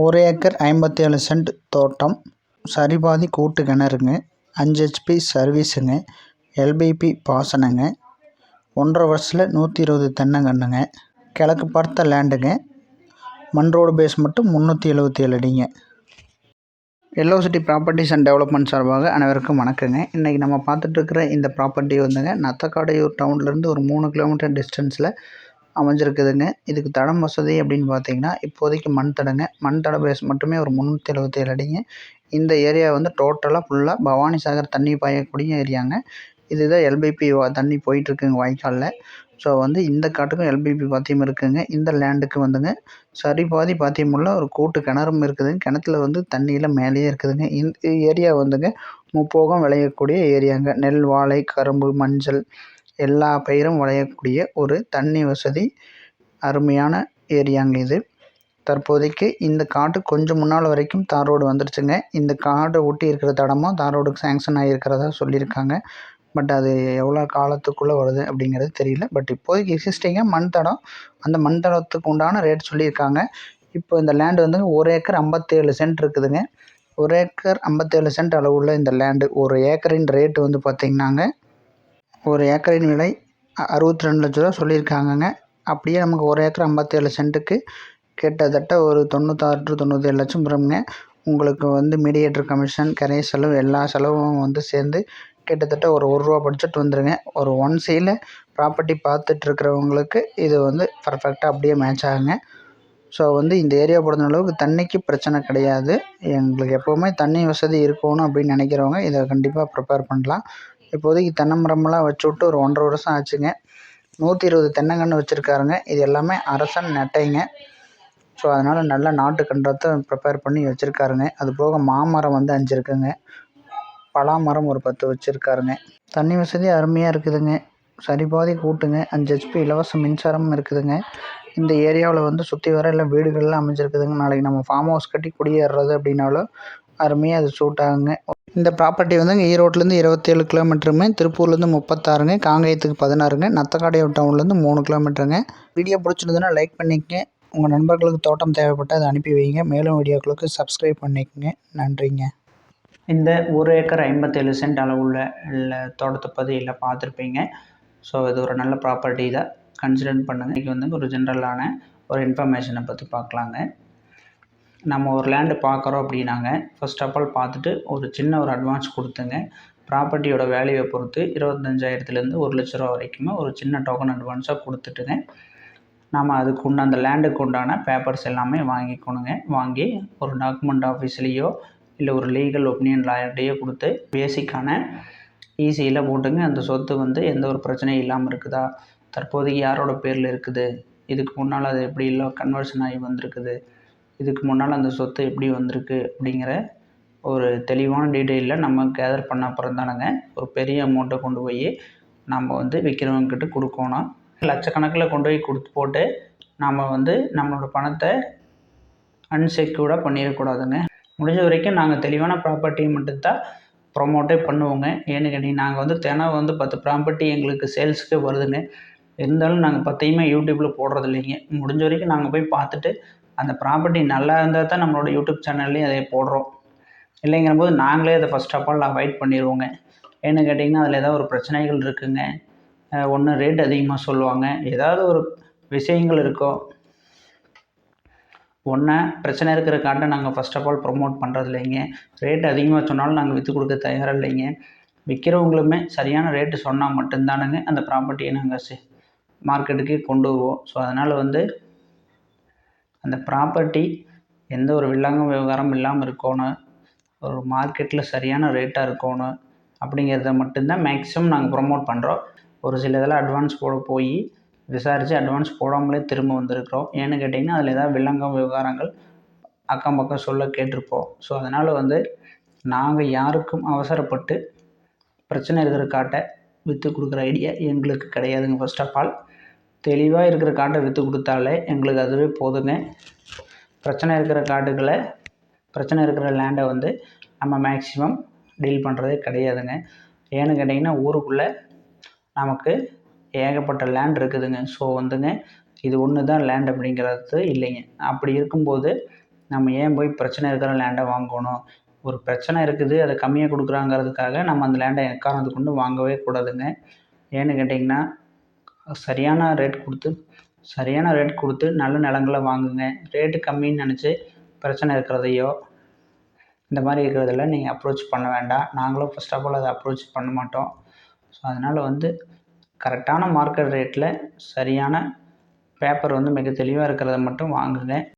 ஒரு ஏக்கர் ஐம்பத்தி ஏழு சென்ட் தோட்டம் சரிபாதி கூட்டு கிணறுங்க அஞ்சு ஹெச்பி சர்வீஸுங்க எல்பிபி பாசனங்க ஒன்றரை வருஷத்தில் நூற்றி இருபது தென்னங்கண்ணுங்க கிழக்கு பார்த்த லேண்டுங்க மண் ரோடு பேஸ் மட்டும் முந்நூற்றி எழுபத்தி ஏழு அடிங்க. Yellow city properties and development சார்பாக அனைவருக்கும் வணக்கங்க. இன்றைக்கி நம்ம பார்த்துட்ருக்கிற இந்த ப்ராப்பர்ட்டி வந்துங்க நத்தக்காடையூர் டவுன்லேருந்து ஒரு மூணு கிலோமீட்டர் டிஸ்டன்ஸில் அமைஞ்சிருக்குதுங்க. இதுக்கு தடம் வசதி அப்படின்னு பார்த்தீங்கன்னா இப்போதைக்கு மண் தடங்க. மண் தட பேஸ் மட்டுமே ஒரு முந்நூற்றி எழுபத்தேழு அடிங்க. இந்த ஏரியா வந்து டோட்டலாக ஃபுல்லாக பவானி சாகர் தண்ணி பாயக்கூடிய ஏரியாங்க இதுதான் எல்பிபி தண்ணி போயிட்டுருக்குங்க வாய்க்காலில். ஸோ வந்து இந்த காட்டுக்கும் எல்பிபி பாத்தியம் இருக்குதுங்க இந்த லேண்டுக்கு வந்துங்க. சரி பாதி பாத்தியமுள்ள ஒரு கூட்டு கிணறும் இருக்குதுங்க கிணத்துல வந்து தண்ணியில் மேலேயே இருக்குதுங்க. இந்த ஏரியா வந்துங்க முப்போகம் விளையக்கூடிய ஏரியாங்க நெல் வாழை கரும்பு மஞ்சள் எல்லா பயிரும் விளையக்கூடிய ஒரு தண்ணி வசதி அருமையான ஏரியாங்க இது. தற்போதைக்கு இந்த காட்டு கொஞ்சம் முன்னால் வரைக்கும் தார் ரோடு வந்துருச்சுங்க. இந்த காடை ஒட்டி இருக்கிற தடமும் தார் ரோடுக்கு சேங்ஷன் ஆகியிருக்கிறதா சொல்லியிருக்காங்க. பட் அது எவ்வளோ காலத்துக்குள்ளே வருது அப்படிங்கிறது தெரியல. பட் இப்போதைக்கு எக்ஸிஸ்டிங்காக மண் தடம் அந்த மண் தடத்துக்கு உண்டான ரேட் சொல்லியிருக்காங்க. இப்போ இந்த லேண்டு வந்து ஒரு ஏக்கர் ஐம்பத்தேழு சென்ட் இருக்குதுங்க. ஒரு ஏக்கர் ஐம்பத்தேழு சென்ட் அளவுள்ள இந்த லேண்டு ஒரு ஏக்கரின் ரேட்டு வந்து பார்த்திங்கன்னாங்க. ஒரு ஏக்கரின் விலை அறுபத்தி ரெண்டு லட்ச ரூபா சொல்லியிருக்காங்கங்க. அப்படியே நமக்கு ஒரு ஏக்கர் ஐம்பத்தேழு சென்ட்டுக்கு கிட்டத்தட்ட ஒரு தொண்ணூத்தாறு டு தொண்ணூத்தேழு லட்சம் வரும்ங்க. உங்களுக்கு வந்து மீடியேட்டர் கமிஷன் கரைய செலவு எல்லா செலவும் வந்து சேர்ந்து கிட்டத்தட்ட ஒரு ஒரு ரூபா பட்ஜெட் வந்துடுங்க ஒரு ஒன் சைடில் ப்ராப்பர்ட்டி பார்த்துட்ருக்கிறவங்களுக்கு இது வந்து பர்ஃபெக்டாக அப்படியே மேட்ச் ஆகுங்க. ஸோ வந்து இந்த ஏரியா பொறுத்த அளவுக்கு தண்ணிக்கு பிரச்சனை கிடையாது. எங்களுக்கு எப்போவுமே தண்ணி வசதி இருக்கணும் அப்படின்னு நினைக்கிறவங்க இதை கண்டிப்பாக ப்ரிப்பேர் பண்ணலாம். இப்போதைக்கு தென்னை மரமெல்லாம் வச்சு விட்டு ஒரு ஒன்றரை வருஷம் ஆச்சுங்க. நூற்றி இருபது தென்னங்கன்று வச்சுருக்காருங்க. இது எல்லாமே அரசன் நெட்டைங்க. ஸோ அதனால் நல்ல நாட்டு கன்றத்தை ப்ரிப்பேர் பண்ணி வச்சுருக்காருங்க. அது போக மாமரம் வந்து அஞ்சு இருக்குங்க பலாமரம் ஒரு பத்து வச்சுருக்காருங்க. தண்ணி வசதி அருமையாக இருக்குதுங்க. சரி பாதி கூட்டுங்க. அஞ்சு ஹெச்பி இலவச மின்சாரமும் இருக்குதுங்க. இந்த ஏரியாவில் வந்து சுற்றி வர எல்லாம் வீடுகள்லாம் அமைஞ்சிருக்குதுங்க. நாளைக்கு நம்ம ஃபார்ம் ஹவுஸ் கட்டி குடியேறுறது அப்படின்னாலும் அருமையாக அது சூட் ஆகுங்க. இந்த ப்ராப்பர்ட்டி வந்துங்க ஈரோட்லேருந்து இருபத்தேழு கிலோமீட்டருமே திருப்பூர்லேருந்து முப்பத்தாறுங்க காங்கேயத்துக்கு பதினாறுங்க நத்தக்காடையூர் டவுன்லேருந்து மூணு கிலோமீட்டருங்க வீடியோ பிடிச்சிருந்ததுன்னா லைக் பண்ணிக்கங்க. உங்கள் நண்பர்களுக்கு தோட்டம் தேவைப்பட்டால் அதை அனுப்பி வைங்க. மேலும் வீடியோக்களுக்கு சப்ஸ்கிரைப் பண்ணிக்கங்க. நன்றிங்க. இந்த ஒரு ஏக்கர் ஐம்பத்தேழு சென்ட் அளவுள்ள இல்லை தோட்டத்தை பதிவில் பார்த்துருப்பீங்க. ஸோ இது ஒரு நல்ல ப்ராப்பர்ட்டி தான் கன்சிடர் பண்ணுங்கள் இன்றைக்கி வந்து ஒரு ஜென்ரலான ஒரு இன்ஃபர்மேஷனை பற்றி பார்க்கலாங்க. நம்ம ஒரு லேண்டு பார்க்குறோம் அப்படின்னாங்க. ஃபர்ஸ்ட் ஆஃப் ஆல் பார்த்துட்டு ஒரு சின்ன ஒரு அட்வான்ஸ் கொடுத்துங்க. ப்ராப்பர்ட்டியோட வேல்யூவை பொறுத்து இருபத்தஞ்சாயிரத்துலேருந்து ஒரு லட்ச ரூபா வரைக்குமே ஒரு சின்ன டோக்கன் அட்வான்ஸாக கொடுத்துட்டுங்க. நாம் அதுக்கு உண்டான அந்த லேண்டுக்கு உண்டான பேப்பர்ஸ் எல்லாமே வாங்கிக்கணுங்க. வாங்கி ஒரு டாக்குமெண்ட் ஆஃபீஸ்லேயோ இல்லை ஒரு லீகல் ஒப்பீனியன் லாயர்கிட்டையோ கொடுத்து பேசிக்கான ஈஸியில் போட்டுங்க. அந்த சொத்து வந்து எந்த ஒரு பிரச்சனையும் இல்லாமல் இருக்குதா? தற்போதைக்கு யாரோட பேரில் இருக்குது? இதுக்கு முன்னால் அது எப்படி இல்லை? கன்வர்ஷன் ஆகி வந்திருக்குது. இதுக்கு முன்னால் அந்த சொத்து எப்படி வந்திருக்கு அப்படிங்கிற ஒரு தெளிவான டீட்டெயிலில் நம்ம கேதர் பண்ண அப்புறம் தானங்க. ஒரு பெரிய அமௌண்ட்டை கொண்டு போய் நம்ம வந்து விற்கிறவங்கக்கிட்ட கொடுக்கணும். லட்சக்கணக்கில் கொண்டு போய் கொடுத்து போட்டு நாம் வந்து நம்மளோட பணத்தை அன்செக்யூர்டாக பண்ணிடக்கூடாதுங்க. முடிஞ்ச வரைக்கும் நாங்கள் தெளிவான ப்ராப்பர்ட்டியை மட்டும்தான் ப்ரொமோட்டே பண்ணுவோங்க. ஏன்னு கேட்டிங்கன்னா நாங்கள் வந்து தினம் வந்து பத்து ப்ராப்பர்ட்டி எங்களுக்கு சேல்ஸுக்கு வருதுங்க. இருந்தாலும் நாங்கள் பத்தையுமே யூடியூப்பில் போடுறது இல்லைங்க. முடிஞ்ச வரைக்கும் நாங்கள் போய் பார்த்துட்டு அந்த ப்ராப்பர்ட்டி நல்லா இருந்தால் தான் நம்மளோட யூடியூப் சேனல்லையும் அதை போடுறோம். இல்லைங்கிற போது நாங்களே அதை ஃபஸ்ட் ஆஃப் ஆல் அவாய்ட் பண்ணிடுவோங்க ஏன்னு கேட்டிங்கன்னா அதில் ஏதாவது ஒரு பிரச்சனைகள் இருக்குங்க. ஒன்று ரேட் அதிகமாக சொல்லுவாங்க. ஏதாவது ஒரு விஷயங்கள் இருக்கோ ஒன்று பிரச்சனை இருக்கிற காட்டை நாங்கள் ஃபஸ்ட் ஆஃப் ஆல் ப்ரொமோட் பண்ணுறது இல்லைங்க. ரேட் அதிகமாக சொன்னாலும் நாங்கள் விற்று கொடுக்க தயாராக இல்லைங்க. விற்கிறவங்களுமே சரியான ரேட்டு சொன்னால் மட்டும்தானுங்க அந்த ப்ராப்பர்ட்டியை நாங்கள் மார்க்கெட்டுக்கு கொண்டு வருவோம். ஸோ அதனால் வந்து அந்த ப்ராப்பர்ட்டி எந்த ஒரு வில்லங்கம் விவகாரம் இல்லாமல் இருக்கணும். ஒரு மார்க்கெட்டில் சரியான ரேட்டாக இருக்கணும். அப்படிங்கிறத மட்டும்தான் மேக்ஸிமம் நாங்கள் ப்ரொமோட் பண்ணுறோம் ஒரு சில இதெல்லாம் அட்வான்ஸ் போட போய் விசாரித்து அட்வான்ஸ் போடாமலே திரும்ப வந்திருக்கிறோம். ஏன்னு கேட்டிங்கன்னா அதில் ஏதாவது வில்லங்கம் விவகாரங்கள் அக்கம் பக்கம் சொல்ல கேட்டிருப்போம். ஸோ அதனால் வந்து நாங்கள் யாருக்கும் அவசரப்பட்டு பிரச்சனை இருக்கிற காட்டை விற்று கொடுக்குற ஐடியா எங்களுக்கு கிடையாதுங்க ஃபர்ஸ்ட் ஆஃப் ஆல் தெளிவாக இருக்கிற காட்டை விற்று கொடுத்தாலே எங்களுக்கு அதுவே போதுங்க. பிரச்சனை இருக்கிற காட்டுகளை பிரச்சனை இருக்கிற லேண்டை வந்து நம்ம மேக்ஸிமம் டீல் பண்ணுறதே கிடையாதுங்க. ஏன்னு கேட்டிங்கன்னா ஊருக்குள்ளே நமக்கு ஏகப்பட்ட லேண்ட் இருக்குதுங்க. ஸோ வந்துங்க இது ஒன்று தான் லேண்ட் அப்படிங்கிறது இல்லைங்க. அப்படி இருக்கும்போது நம்ம ஏன் போய் பிரச்சனை இருக்கிற லேண்டை வாங்கணும்? ஒரு பிரச்சனை இருக்குது அதை கம்மியாக கொடுக்குறாங்கிறதுக்காக நம்ம அந்த லேண்டை எக்காரணத்தை கொண்டு வாங்கவே கூடாதுங்க. ஏன்னு கேட்டிங்கன்னா சரியான ரேட் கொடுத்து சரியான ரேட் கொடுத்து நல்ல நிலங்கள வாங்குங்க. ரேட்டு கம்மின்னு நினச்சி பிரச்சனை இருக்கிறதையோ இந்த மாதிரி இருக்கிறதில் நீங்கள் அப்ரோச் பண்ண வேண்டாம். நாங்களும் ஃபஸ்ட் ஆஃப் ஆல் அதை அப்ரோச் பண்ண மாட்டோம். ஸோ அதனால் வந்து கரெக்டான மார்க்கெட் ரேட்டில் சரியான பேப்பர் வந்து மிக தெளிவாக இருக்கிறத மட்டும் வாங்குங்க.